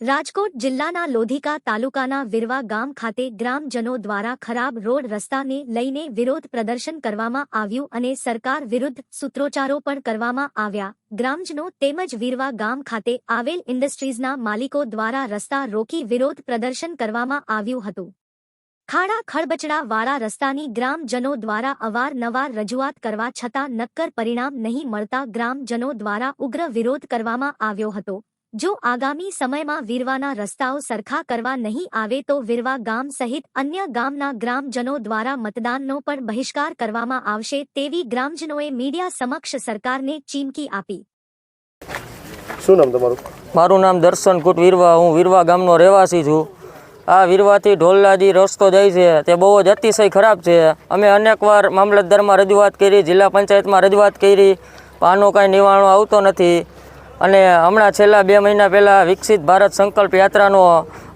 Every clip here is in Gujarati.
રાજકોટ જિલ્લાના લોધિકા તાલુકાના વિરવા ગામ ખાતે ગ્રામજનો દ્વારા ખરાબ રોડ રસ્તાને લઈને વિરોધ પ્રદર્શન કરવામાં આવ્યું અને સરકાર વિરુદ્ધ સૂત્રોચ્ચારો પણ કરવામાં આવ્યા. ગ્રામજનો તેમજ વિરવા ગામ ખાતે આવેલ ઇન્ડસ્ટ્રીઝના માલિકો દ્વારા રસ્તા રોકી વિરોધ પ્રદર્શન કરવામાં આવ્યું હતું. ખાડા ખળબચડા વાળા રસ્તાની ગ્રામજનો દ્વારા અવારનવાર રજૂઆત કરવા છતાં નક્કર પરિણામ નહીં મળતા ગ્રામજનો દ્વારા ઉગ્ર વિરોધ કરવામાં આવ્યો હતો. જો આગામી સમયમાં વીરવાના રસ્તાઓ સરખા કરવા નહીં આવે તો વીરવા ગામ સહિત અન્ય ગામના ગ્રામજનો દ્વારા મતદાનનો પણ બહિષ્કાર કરવામાં આવશે તેવી ગ્રામજનોએ મીડિયા સમક્ષ સરકારને ચીમકી આપી. શું નામ તમારું? મારું નામ દર્શન કુટ વીરવા. હું વીરવા ગામનો રહેવાસી છું. આ વીરવાથી ઢોલલાજી રસ્તો જાય છે. તે બહુ જ અતિશય ખરાબ છે. અમે અનેકવાર મામલતદારમાં રજૂઆત કરી જિલ્લા પંચાયતમાં રજૂઆત કરી. પણ આનો કાંઈ નિવારણો આવતો નથી. અને હમણાં છેલ્લા બે મહિના પહેલાં વિકસિત ભારત સંકલ્પ યાત્રાનો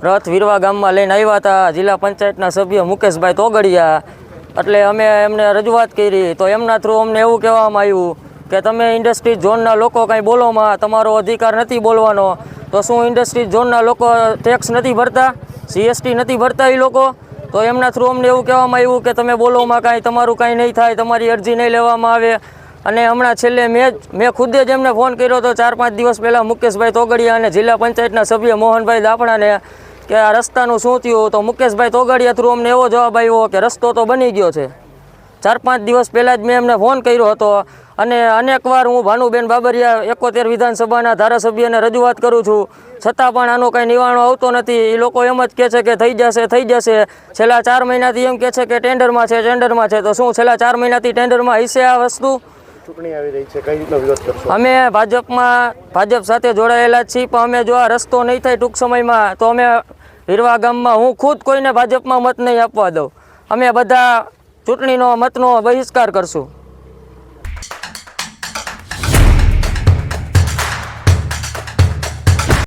રથ વીરવા ગામમાં લઈને આવ્યા હતા. જિલ્લા પંચાયતના સભ્ય મુકેશભાઈ તોગડિયા. એટલે અમે એમને રજૂઆત કરી. તો એમના થ્રુ અમને એવું કહેવામાં આવ્યું કે તમે ઇન્ડસ્ટ્રી ઝોનના લોકો કાંઈ બોલોમાં તમારો અધિકાર નથી બોલવાનો. તો શું ઇન્ડસ્ટ્રી ઝોનના લોકો ટેક્સ નથી ભરતા? જીએસટી નથી ભરતા એ લોકો? તો એમના થ્રુ અમને એવું કહેવામાં આવ્યું કે તમે બોલોમાં કાંઈ, તમારું કાંઈ નહીં થાય, તમારી અરજી નહીં લેવામાં આવે. અને હમણાં છેલ્લે મેં મેં ખુદે જ એમને ફોન કર્યો હતો ચાર પાંચ દિવસ પહેલાં મુકેશભાઈ તોગડિયા અને જિલ્લા પંચાયતના સભ્ય મોહનભાઈ દાપણાને કે આ રસ્તાનું શું થયું? તો મુકેશભાઈ તોગડિયા થ્રુ અમને એવો જવાબ આવ્યો કે રસ્તો તો બની ગયો છે. ચાર પાંચ દિવસ પહેલાં જ મેં એમને ફોન કર્યો હતો અને અનેકવાર હું ભાનુબેન બાબરિયા એકોતેર વિધાનસભાના ધારાસભ્યને રજૂઆત કરું છું. છતાં પણ આનો કંઈ નિવારણો આવતો નથી. એ લોકો એમ જ કહે છે કે થઈ જશે થઈ જશે. છેલ્લા ચાર મહિનાથી એમ કહે છે કે ટેન્ડરમાં છે ટેન્ડરમાં છે. તો શું છેલ્લા ચાર મહિનાથી ટેન્ડરમાં હશે આ વસ્તુ? ચૂંટણી આવી રહી છે, કઈ રીતનો વિરોધ કરશો? અમે ભાજપમાં, ભાજપ સાથે જોડાયેલા છીએ, પણ અમે જો આ રસ્તો નહીં થાય ટૂંક સમયમાં, તો અમે હીરવા ગામમાં, હું ખુદ કોઈને ભાજપમાં મત નહીં આપવા દઉં. અમે બધા ચૂંટણીનો મતનો બહિષ્કાર કરશું.